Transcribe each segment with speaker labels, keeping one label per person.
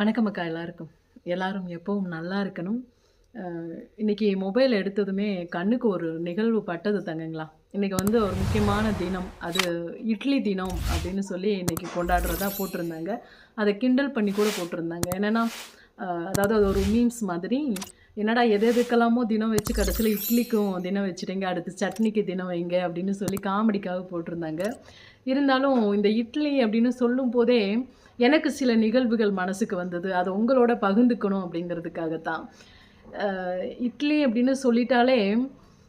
Speaker 1: வணக்கம் அக்கா எல்லாருக்கும். எல்லாரும் எப்பவும் நல்லா இருக்கணும். இன்றைக்கி மொபைல் எடுத்ததுமே கண்ணுக்கு ஒரு நிகழ்வு பட்டது தங்கங்களா. இன்றைக்கி வந்து ஒரு முக்கியமான தினம். அது இட்லி தினம் அப்படின்னு சொல்லி இன்னைக்கு கொண்டாடுறதா போட்டிருந்தாங்க. அதை கிண்டல் பண்ணி கூட போட்டிருந்தாங்க. என்னன்னா, அதாவது அது ஒரு மீம்ஸ் மாதிரி, என்னடா எது எதுக்கெல்லாமோ தினம் வச்சு கடைசியில் இட்லிக்கும் தினம் வச்சுட்டீங்க, அடுத்து சட்னிக்கு தினம் வைங்க அப்படின்னு சொல்லி காமெடிக்காக போட்டிருந்தாங்க. இருந்தாலும் இந்த இட்லி அப்படின்னு சொல்லும்போதே, எனக்கு சில நிகழ்வுகள் மனசுக்கு வந்தது. அதை உங்களோட பகிர்ந்துக்கணும் அப்படிங்கிறதுக்காக தான். இட்லி அப்படின்னு சொல்லிட்டாலே,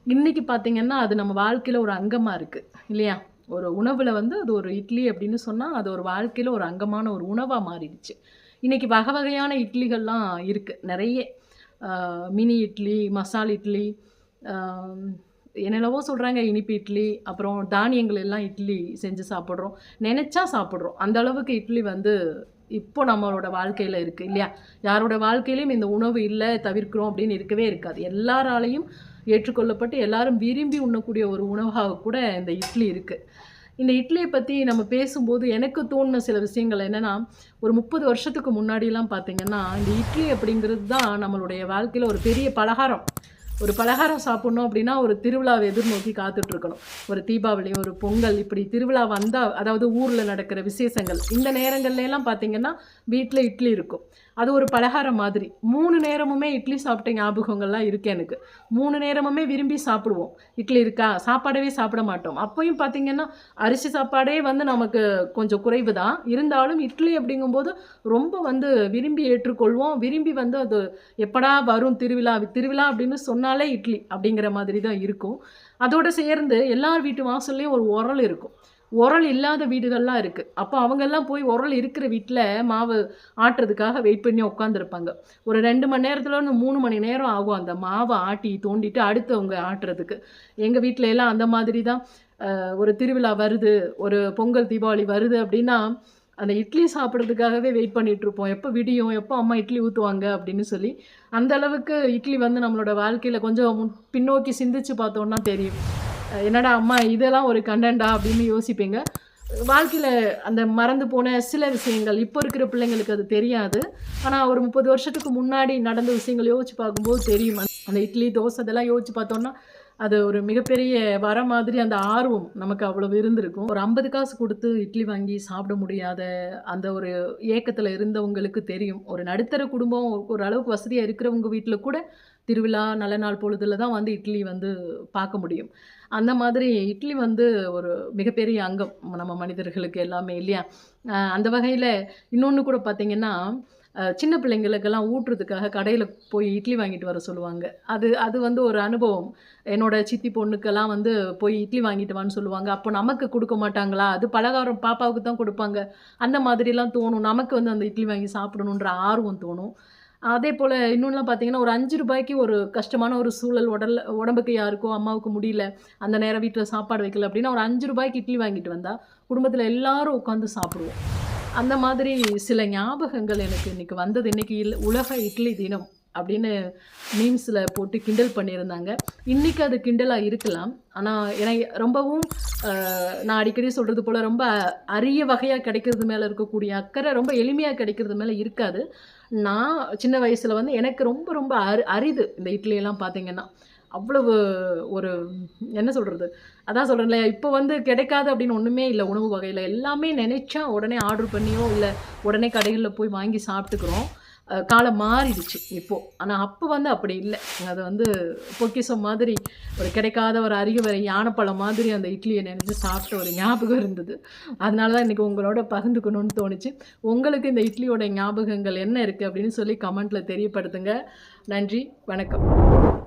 Speaker 1: இன்றைக்கி பார்த்திங்கன்னா அது நம்ம வாழ்க்கையில் ஒரு அங்கமாக இருக்குது இல்லையா? ஒரு உணவில் வந்து அது ஒரு இட்லி அப்படின்னு சொன்னால் அது ஒரு வாழ்க்கையில் ஒரு அங்கமான ஒரு உணவாக மாறிடுச்சு. இன்றைக்கி வகை வகையான இட்லிகள்லாம் இருக்குது நிறைய மினி இட்லி, மசால் இட்லி, என்னென்னவோ சொல்கிறாங்க இனிப்பு இட்லி, அப்புறம் தானியங்கள் எல்லாம் இட்லி செஞ்சு சாப்பிட்றோம் நினச்சா சாப்பிட்றோம் அந்த அளவுக்கு இட்லி வந்து இப்போ நம்மளோட வாழ்க்கையில் இருக்குது இல்லையா? யாரோட வாழ்க்கையிலையும் இந்த உணவு இல்லை தவிர்க்கிறோம் அப்படின்னு இருக்கவே இருக்காது. எல்லாராலையும் ஏற்றுக்கொள்ளப்பட்டு, எல்லாரும் விரும்பி உண்ணக்கூடிய ஒரு உணவாக கூட இந்த இட்லி இருக்குது இந்த இட்லியை பற்றி நம்ம பேசும்போது எனக்கு தோணுன சில விஷயங்கள் என்னென்னா ஒரு 30 வருஷத்துக்கு முன்னாடிலாம் பார்த்தீங்கன்னா, இந்த இட்லி அப்படிங்கிறது தான் நம்மளுடைய வாழ்க்கையில் ஒரு பெரிய பலகாரம். ஒரு பலகாரம் சாப்பிட்ணும் அப்படின்னா, ஒரு திருவிழாவை எதிர்நோக்கி காத்துட்ருக்கணும் ஒரு தீபாவளி, ஒரு பொங்கல் இப்படி திருவிழா வந்தால் அதாவது ஊரில் நடக்கிற விசேஷங்கள். இந்த நேரங்கள்லாம் பார்த்திங்கன்னா வீட்டில் இட்லி இருக்கும். அது ஒரு பலகாரம் மாதிரி. மூணு நேரமுமே இட்லி சாப்பிட்ட ஞாபகங்கள்லாம் இருக்குது எனக்கு. மூணு நேரமுமே விரும்பி சாப்பிடுவோம். இட்லி இருக்கா? சாப்பாடவே சாப்பிட மாட்டோம். அப்போயும் பார்த்தீங்கன்னா, அரிசி சாப்பாடே வந்து நமக்கு கொஞ்சம் குறைவு தான். இருந்தாலும் இட்லி அப்படிங்கும்போது ரொம்ப வந்து விரும்பி ஏற்றுக்கொள்வோம். விரும்பி வந்து அது எப்படா வரும் திருவிழா? திருவிழா அப்படின்னு சொன்னாலே இட்லி அப்படிங்கிற மாதிரி தான் இருக்கும். அதோடு சேர்ந்து எல்லார் வீட்டு வாசல்லையும் ஒரு உரல் இருக்கும். உரல் இல்லாத வீடுகள்லாம் இருக்குது அப்போ அவங்கெல்லாம் போய் உரல் இருக்கிற வீட்டில் மாவு ஆட்டுறதுக்காக வெயிட் பண்ணி உட்காந்துருப்பாங்க. ஒரு ரெண்டு மணி நேரத்துலருந்து 3 மணி நேரம் ஆகும் அந்த மாவை ஆட்டி தோண்டிட்டு அடுத்தவங்க ஆட்டுறதுக்கு. எங்கள் வீட்டில எல்லாம் அந்த மாதிரி தான். ஒரு திருவிழா வருது, ஒரு பொங்கல், தீபாவளி வருது அப்படின்னா, அந்த இட்லி சாப்பிட்றதுக்காகவே வெயிட் பண்ணிகிட்ருப்போம் எப்போ விடியும்? எப்போ அம்மா இட்லி ஊற்றுவாங்க அப்படின்னு சொல்லி. அந்த அளவுக்கு இட்லி வந்து நம்மளோட வாழ்க்கையில் கொஞ்சம் பின்னோக்கி சிந்திச்சு பார்த்தோன்னா தெரியும். என்னடா அம்மா இதெல்லாம் ஒரு கன்டென்ட்டா? அப்படின்னு யோசிப்பீங்க. வாழ்க்கையில அந்த மறந்து போன சில விஷயங்கள், இப்போ இருக்கிற பிள்ளைங்களுக்கு அது தெரியாது. ஆனால் ஒரு 30 வருஷத்துக்கு முன்னாடி நடந்த விஷயங்கள் யோசிச்சு பார்க்கும்போது தெரியும். அந்த இட்லி, தோசை இதெல்லாம் யோசிச்சு பார்த்தோம்னா, அது ஒரு மிகப்பெரிய வர மாதிரி அந்த ஆர்வம் நமக்கு அவ்வளவு இருந்திருக்கும். ஒரு 50 காசு கொடுத்து இட்லி வாங்கி சாப்பிட முடியாத அந்த ஒரு ஏக்கத்தில் இருந்தவங்களுக்கு தெரியும். ஒரு நடுத்தர குடும்பம், ஒரு அளவுக்கு வசதியாக இருக்கிறவங்க வீட்டில் கூட திருவிழா, நல்ல நாள் பொழுதுல தான் வந்து இட்லி வந்து பார்க்க முடியும். அந்த மாதிரி இட்லி வந்து ஒரு மிகப்பெரிய அங்கம் நம்ம மனிதர்களுக்கு எல்லாமே இல்லையா? அந்த வகையில் இன்னொன்று கூட பார்த்தீங்கன்னா, சின்ன பிள்ளைங்களுக்கெல்லாம் ஊட்டுறதுக்காக கடையில் போய் இட்லி வாங்கிட்டு வர சொல்லுவாங்க. அது அது வந்து ஒரு அனுபவம். என்னோட சித்தி பொண்ணுக்கெல்லாம் வந்து போய் இட்லி வாங்கிட்டு வான்னு சொல்லுவாங்க. அப்போ நமக்கு கொடுக்க மாட்டாங்களா? அது பலகாரம் பாப்பாவுக்கு தான் கொடுப்பாங்க அந்த மாதிரிலாம் தோணும். நமக்கு வந்து அந்த இட்லி வாங்கி சாப்பிடணுன்ற ஆர்வம் தோணும். அதே போல் இன்னொன்றுலாம் பார்த்தீங்கன்னா, ஒரு அஞ்சு ரூபாய்க்கு ஒரு கஷ்டமான ஒரு சூழல் உடல் உடம்புக்கு யாருக்கோ அம்மாவுக்கு முடியல. அந்த நேரம் வீட்டில் சாப்பாடு வைக்கல அப்படின்னா, ஒரு அஞ்சு ரூபாய்க்கு இட்லி வாங்கிட்டு வந்தால் குடும்பத்தில் எல்லாரும் உட்காந்து சாப்பிடுவோம். அந்த மாதிரி சில ஞாபகங்கள் எனக்கு இன்றைக்கி வந்தது. இன்றைக்கி இல்லை உலக இட்லி தினம் அப்படின்னு மீம்ஸில் போட்டு கிண்டல் பண்ணியிருந்தாங்க. இன்றைக்கி அது கிண்டலாக இருக்கலாம். ஆனால் ஏன்னா ரொம்பவும் நான் அடிக்கடி சொல்கிறது போல் ரொம்ப அரிய வகையாக கிடைக்கிறது மேலே இருக்கக்கூடிய அக்கறை ரொம்ப எளிமையாக கிடைக்கிறது மேலே இருக்காது. நான் சின்ன வயசில் வந்து எனக்கு ரொம்ப ரொம்ப அரி அரிது இந்த இட்லியெல்லாம் பார்த்திங்கன்னா அவ்வளவு ஒரு என்ன சொல்கிறது அதான் சொல்கிறேன்ல இப்போ வந்து கிடைக்காது அப்படின்னு ஒன்றுமே இல்லை உணவு வகையில் எல்லாமே நினைச்சா உடனே ஆர்டர் பண்ணியோ, இல்லை உடனே கடைகளில் போய் வாங்கி சாப்பிட்டுக்கிறோம். காலம் மாறிடுச்சு இப்போது ஆனால் அப்போ வந்து அப்படி இல்லை அது வந்து பொக்கிஷம் மாதிரி ஒரு கிடைக்காத ஒரு அரிய வர யானைப்பழம் மாதிரி அந்த இட்லியை நெனச்சு சாப்பிட்ட ஒரு ஞாபகம் இருந்தது. அதனால தான் இன்றைக்கி உங்களோட பகிர்ந்துக்கணும்னு தோணுச்சு. உங்களுக்கு இந்த இட்லியோட ஞாபகங்கள் என்ன இருக்குது அப்படின்னு சொல்லி கமெண்ட்டில் தெரியப்படுத்துங்க. நன்றி, வணக்கம்.